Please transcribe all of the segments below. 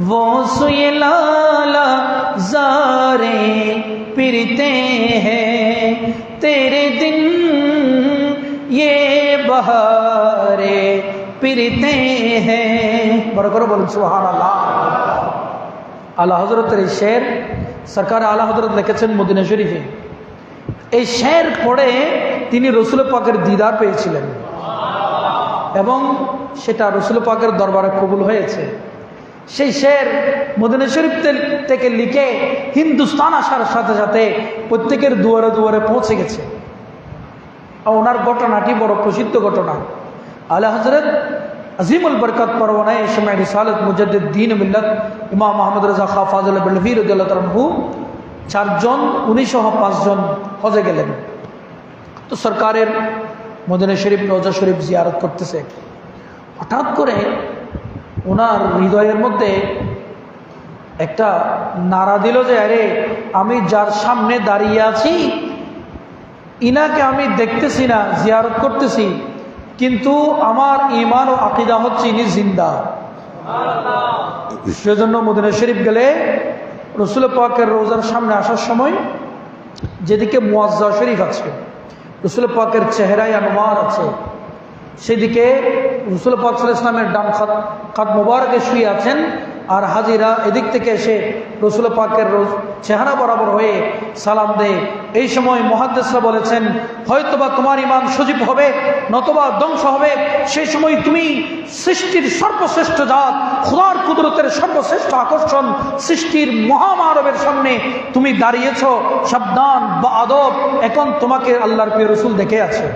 वो सुए लाला जारे फिरते हैं तेरे दिन ये बहारे फिरते हैं বড় করে বলুন সুহান আল্লাহ আল্লাহ হজরতের এই শের সরকার আল্লাহ হজরত লিখেছেন মদিনা শরীফে এই শের পড়ে তিনি রসুল পাকের দিদার পেয়েছিলেন এবং সেটা রসুল পাকের দরবারে কবুল হয়েছে সেই শের মদিনা শরীফ থেকে লিখে হিন্দুস্তান আসার সাথে সাথে প্রত্যেকের দুয়ারে দুয়ারে পৌঁছে গেছে। ওনার ঘটনাটি বড় প্রসিদ্ধ ঘটনা। আল্লাহ হজরত আজিমুল বরকত পরওয়ানায় সময় রিসালত মুজদ্দিদ দিন মিল্লত ইমাম মোহাম্মদ রাজা খা ফাজল বলভি রদুল্লাহু চারজন উনিশশো পাঁচজন হজে গেলেন। তো সরকারের মদিনা শরীফ, রোজা শরীফ জিয়ারত করতেছে। হঠাৎ করে ওনার হৃদয়ের মধ্যে একটা নাড়া দিল যে আরে আমি যার সামনে দাঁড়িয়ে আছি ইনাকে আমি দেখতেছি না জিয়ারত করতেছি কিন্তু আমার ইমান ও আকিদা হচ্ছে ইনি জিন্দা। সেজন্য মদিনা শরীফ গেলে রসুল পাকের রোজার সামনে আসার সময় যেদিকে মুয়াজ্জা শরীফ আছে রসুল পাকের চেহারায় আনোয়ার আছে সেদিকে রসুল পাক সাল্লাল্লাহু ইসলামের ডান খাত খাত মুবারকে শুয়ে আছেন আর হাজিরা এদিক থেকে এসে রসুল পাকের চেহারা বরাবর হয়ে সালাম দেয়। এই সময় মহাদ্দেশরা বলেছেন, হয়তোবা তোমার ইমান সজীব হবে, নতবা ধ্বংস হবে। সেই সময় তুমি সৃষ্টির সর্বশ্রেষ্ঠ জাত, খোদার কুদরতের সর্বশ্রেষ্ঠ আকর্ষণ, সৃষ্টির মহামানবের সামনে তুমি দাঁড়িয়েছ। সাবধান বা আদব, এখন তোমাকে আল্লাহর প্রিয় রসুল দেখে আছে।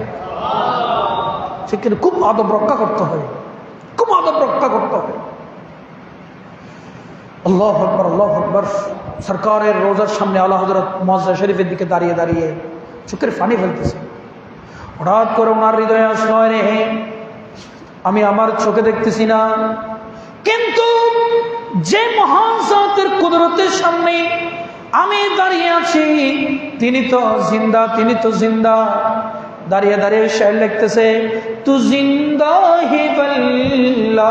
সেখানে খুব আদব রক্ষা করতে হয় খুব আদব রক্ষা করতে হয় আল্লাহ আকবর আল্লাহ আকবর। সরকারের রোজার সামনে আল্লাহ হজরত মজা শরীফের দিকে দাঁড়িয়ে দাঁড়িয়ে চোখের ফানি ফেলতেছে। হঠাৎ করে ওনার হৃদয়ে আসলো রে আমি আমার চোখে দেখতেছি না। কিন্তু যে মহান জাতের কুদরতের সামনে আমি দাঁড়িয়ে আছি, তিনি তো জিন্দা, তিনি তো জিন্দা। داریہ داریہ شاعر لکھتے سے تو زندہ ہے واللہ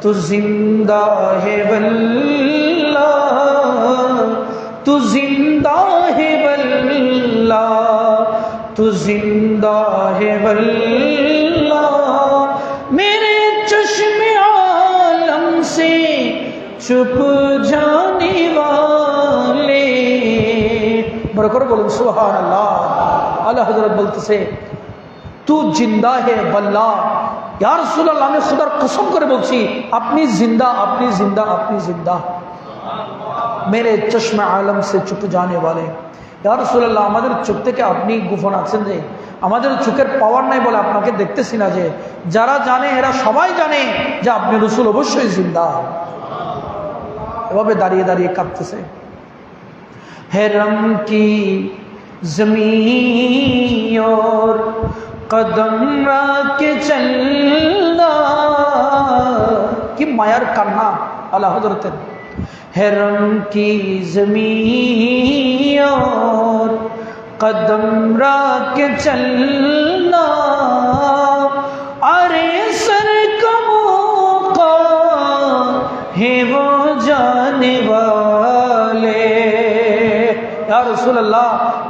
تو زندہ ہے واللہ تو زندہ ہے واللہ تو زندہ ہے واللہ میرے چشم عالم سے چھپ جانے والے برکر بولو سبحان اللہ আল্লাহ হজরত বলতেছে, তু জিন্দা হে বল্লা। ইয়ার সুলাল আমি খুদার কসম করে বলছি, আপনি জিন্দা আপনি জিন্দা আপনি জিন্দা। মেরে চশমা আলম সে চুপ জানে वाले ইয়ার সুলাল্লাহ আমাদের চোখ থেকে আপনি গুফন আছেন যে আমাদের চোখের পাওয়ার নাই বলে আপনাকে দেখতেছি না যে। যারা জানে, এরা সবাই জানে যে আপনি রসুল অবশ্যই জিন্দা। এভাবে দাঁড়িয়ে দাঁড়িয়ে কাঁদতেছে। হেরম কি زمین اور قدم رکھ کے چلنا۔ کی مائر کرنا اللہ حضرت حرم کی زمین اور قدم رکھ کے چلنا۔ ارے سر کا موقع ہے وہ جانے والا۔ ইয়া রাসূলুল্লাহ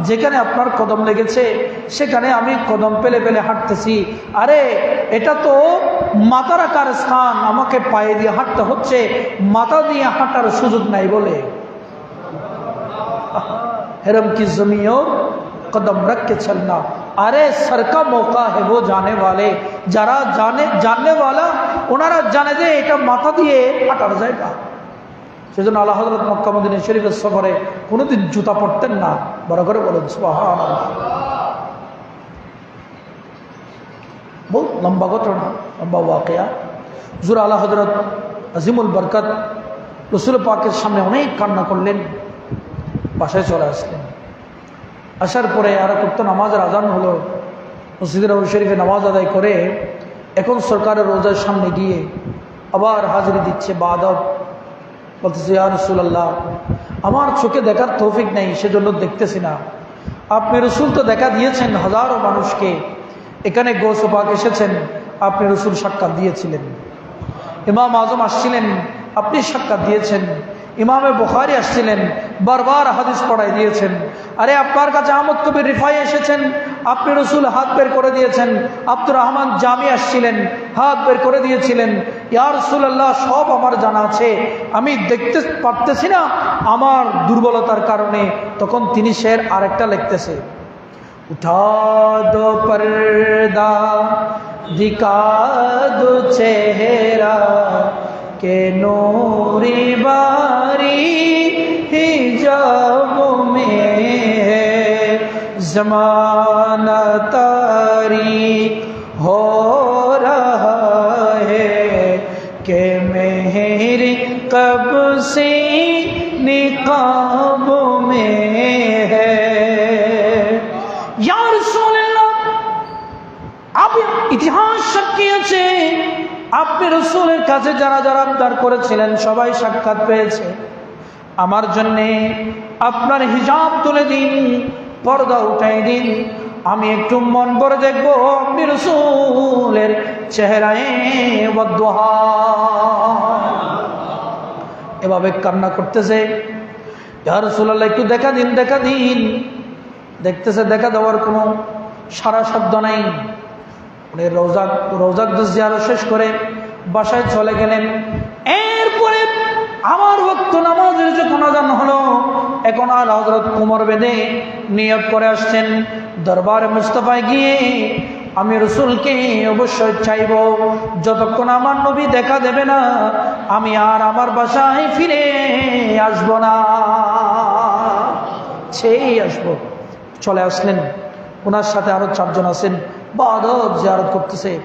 যেখানে আপনার কদম লেগেছে সেখানে আমি কদম পেলে পেলে হাঁটতেছি আরে এটা তো মাথার আকার স্থান আমাকে পায়ে দিয়ে হাঁটতে হচ্ছে মাথা দিয়ে হাঁটার সুযোগ নাই বলে हेरम की जमीन कदम रख के चलना अरे सर का मौका है वो जाने वाले যারা জানে জাননে वाला ওনারা জানে যে এটা মাথা দিয়ে হাঁটার জায়গা সেজন্য আল্লাহ হজরত মক্কা মদিনা শরীফের সফরে কোনোদিন জুতা পরতেন না, বড় করে বলেন বহুত লম্বা ঘটনা, লম্বা ওয়াকিয়া। জুর আল্লাহ হজরত আজিমুল বরকত রসুল পাকের সামনে অনেক কান্না করলেন, বাসায় চলে আসলেন। আসার পরে আর করতো নামাজের আজান হলো, মসজিদের নবী শরীফে নামাজ আদায় করে এখন সরকারের রোজার সামনে গিয়ে আবার হাজিরি দিচ্ছে বাদব বলতেছে, ইয়া রসুল্লাহ আমার চোখে দেখার তৌফিক নেই, সেজন্য দেখতেছি না। আপনি রসুল তো দেখা দিয়েছেন হাজারো মানুষকে, এখানে গোসপাক এসেছেন, আপনি রসুল সাক্ষাৎ দিয়েছিলেন। ইমাম আজম আসছিলেন, আপনি সাক্ষাৎ দিয়েছেন। ইমামে বুখারি আসছিলেন, বারবার হাদিস পড়াই দিয়েছেন। আরে, আপনার কাছে আহমদ কবির রিফাই এসেছেন আপনি রসুল হাত বের করে দিয়েছেন। আব্দুর রহমান জামি আসছিলেন, হাত বের করে দিয়েছিলেন। ইয়ার রসুল্লাহ সব আমার জানা আছে। আমি দেখতে পারতেছি না আমার দুর্বলতার কারণে। তখন তিনি শের আরেকটা লিখতেছে। উঠা দো পর্দা মে जमाना तारी हो रहा है कि मेरी कब से निकाब में है यार रसूलल्लाह আপনি ইতিহাস সাক্ষী আছে আপনি রসুলের কাছে যারা যারা আবদার করেছিলেন সবাই সাক্ষাৎ পেয়েছে আমার জন্যে আপনার হিজাব তুলে দিন পর্দা উঠাই দিন। আমি একটু মন করে দেখব আপনি রসুলের চেহারায় এভাবে কান্না করতেছে। রসুল্লাহ একটু দেখা দিন দেখা দিন। দেখতেছে, দেখা দেওয়ার কোনো সারা শব্দ নাই। উনি রোজাক রোজাক জিয়ারো শেষ করে বাসায় চলে গেলেন। এরপরে আমার ভক্ত নামাজের যখন আজান হলো এখন আর হজরত কুমর বেদে নিয়োগ করে আসছেন। দরবারে মুস্তফায় গিয়ে আমি রসুলকে অবশ্যই চাইব, যতক্ষণ আমার নবী দেখা দেবে না, আমি আর আমার বাসায় ফিরে আসব না। সেই আসব। চলে আসলেন। ওনার সাথে আরও চারজন আছেন। বা আদব জিয়ারত করতেছে।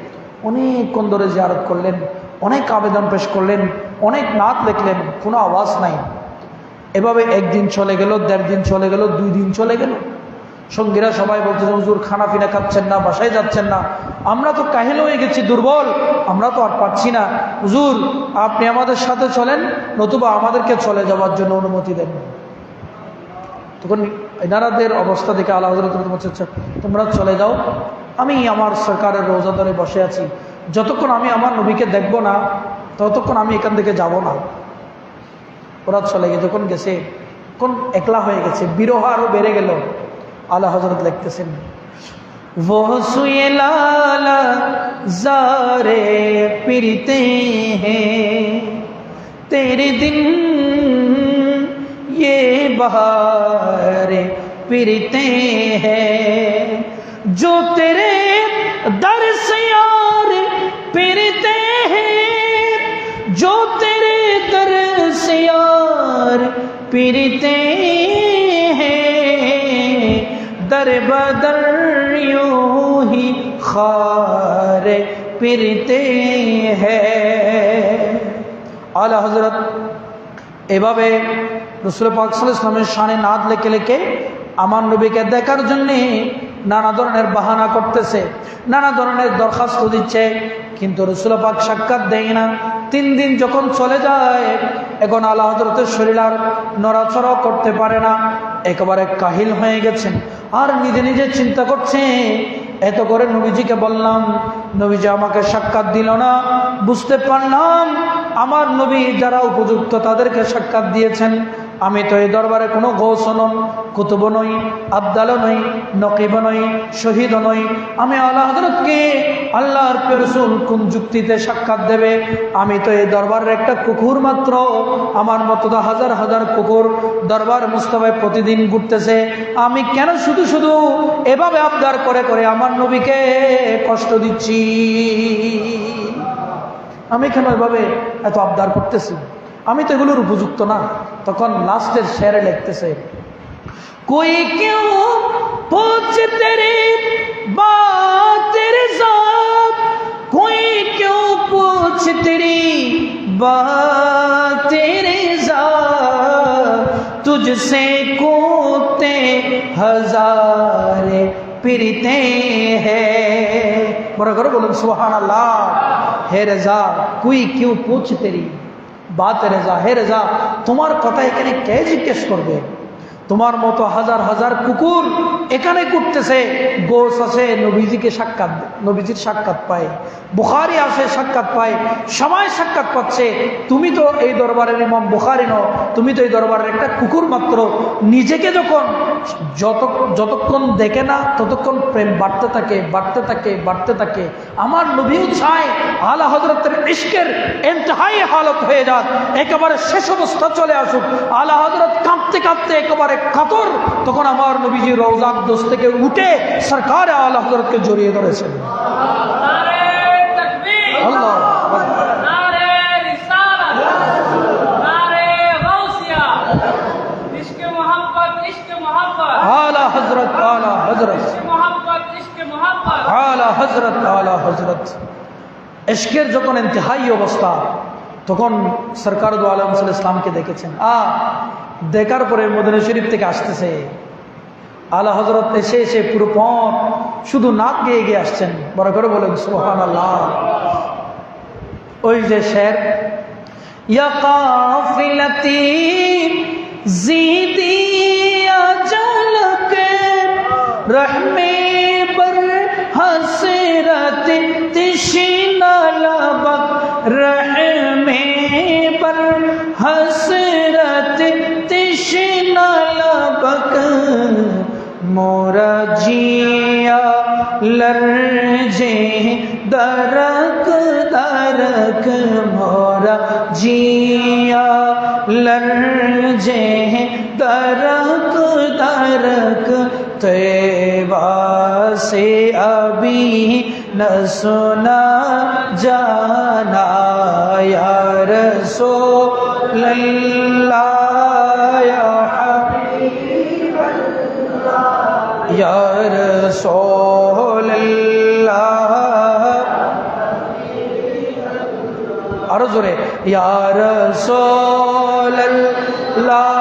অনেকক্ষণ ধরে জিয়ারত করলেন, অনেক আবেদন পেশ করলেন, অনেক নাত লিখলেন, কোনো আওয়াজ নাই। এভাবে একদিন চলে গেল দেড় দিন চলে গেল দুই দিন চলে গেল। সঙ্গীরা সবাই বলছে হুজুর খানা পিনা খাচ্ছেন না বাসায় যাচ্ছেন না। আমরা তো কাহিল হয়ে গেছি দুর্বল। আমরা তো আর পারছি না। হুজুর আপনি আমাদের সাথে চলেন নতুবা আমাদেরকে চলে যাওয়ার জন্য অনুমতি দেন। তখন এনারাদের অবস্থা দেখে আল্লাহ হজরত বলছে "আচ্ছা, তোমরা চলে যাও। আমি আমার সরকারের রোজাদারে বসে আছি। যতক্ষণ আমি আমার নবীকে দেখব না ততক্ষণ আমি এখান থেকে যাব না। ওরা চলে গিয়ে যখন গেছে? কোন একলা হয়ে গেছে? বিরহ আরও বেড়ে গেল। আলা হজরত লিখতেছেন وہ سوئے لالا زارے پھرتے ہیں تیرے دن یہ بہار پھرتے ہیں यार पिरते हैं दर बदर यूं ही खार पिरते हैं আলা হজরত এভাবে রসুল পাক সাল্লাল্লাহু আলাইহি ইসলামের শানে নাদ লেখে লেখে আমার নবীকে দেখার জন্যে নানা ধরনের বাহানা করতেছে নানা ধরনের দরখাস্ত দিচ্ছে কিন্তু রসুল পাক সাক্ষাৎ দেয় না তিন দিন যখন চলে যায় এখন আল্লাহ হজরতের শরীর আর নড়াচড়াও করতে পারে না, একেবারে কাহিল হয়ে গেছেন আর নিজে নিজে চিন্তা করছে, এত করে নবীজিকে বললাম, নবীজি আমাকে সাক্ষাৎ দিল না, বুঝতে পারলাম আমার নবী যারা উপযুক্ত তাদেরকে সাক্ষাৎ দিয়েছেন। আমি তো এই দরবারে কোনো গৌস নন কুতুব নই আবদালও নই, নকিব নই, শহীদ নই। আমি আল্লাহ হজরতকে আল্লাহর পেরসুল কোন যুক্তিতে সাক্ষাৎ দেবে? আমি তো এই দরবারের একটা কুকুর মাত্র। আমার মতো তো হাজার হাজার কুকুর দরবার মুস্তফায় প্রতিদিন ঘুরতেছে। আমি কেন শুধু শুধু এভাবে আবদার করে করে আমার নবীকে কষ্ট দিচ্ছি? আমি কেন এভাবে এত আবদার করতেছি? আমি তো এগুলোর উপযুক্ত না। তখন লাস্টের শেয়ারে লিখতেছে, কই কেউ পৌঁছতে রে বাতের সব কই কেউ পৌঁছতে রে বাতের তুঝসে কোতে হাজারে ফিরতে হ্যাঁ বড় করে বলুন সুহান আল্লাহ হে রেজা, কুই কেউ পৌঁছতে রে বাত রেজা হে রেজা তোমার কথা এখানে কে জিজ্ঞেস করবে? তোমার মতো হাজার হাজার কুকুর এখানে করতেছে গোস আছে, নবীজিকে সাক্ষাৎ, নবীজির সাক্ষাৎ পায়। বুখারি আছে, সাক্ষাৎ পায়। সময় সাক্ষাৎ পাচ্ছে। তুমি তো এই দরবারের ইমাম বুখারি নও, তুমি তো এই দরবারের একটা কুকুর মাত্র। নিজেকে যখন যত, যতক্ষণ দেখে না, ততক্ষণ প্রেম বাড়তে থাকে বাড়তে থাকে বাড়তে থাকে। আমার নবীও চায় আলা হজরতের ইস্কের এন্টাহাই হালত হয়ে যাক। একেবারে শেষ অবস্থা চলে আসুক। আলা হজরত কাঁপতে কাঁপতে একেবারে কাতর তখন আমার নবীজি রৌজাক দোষ থেকে উঠে সরকার আলা হজরতকে জড়িয়ে ধরেছেন। আলা হজরত আলা হজরত আলা হজরত আলা হজরত এশকের যখন ইন্তেহাই অবস্থা, তখন সরকার দু আলম ইসলামকে দেখেছেন। আ দেখার পরে মদিনা শরীফ থেকে আসতেছে। আল্লাহ হজরত এসে এসে পুরো পথ শুধু নাক গিয়ে গিয়ে আসছেন। বড় করে বলেন সোহান আল্লাহ ওই যে শের রহমে পর হসরত রহমে পর হসরত تشنا لبک مورا جیا لرجے درک درک مورا جیا لرجے درک درک تیوا سے ابھی نہ سنا جانا یا رسول اللہ رسول اللہ عرض رہے یا رسول اللہ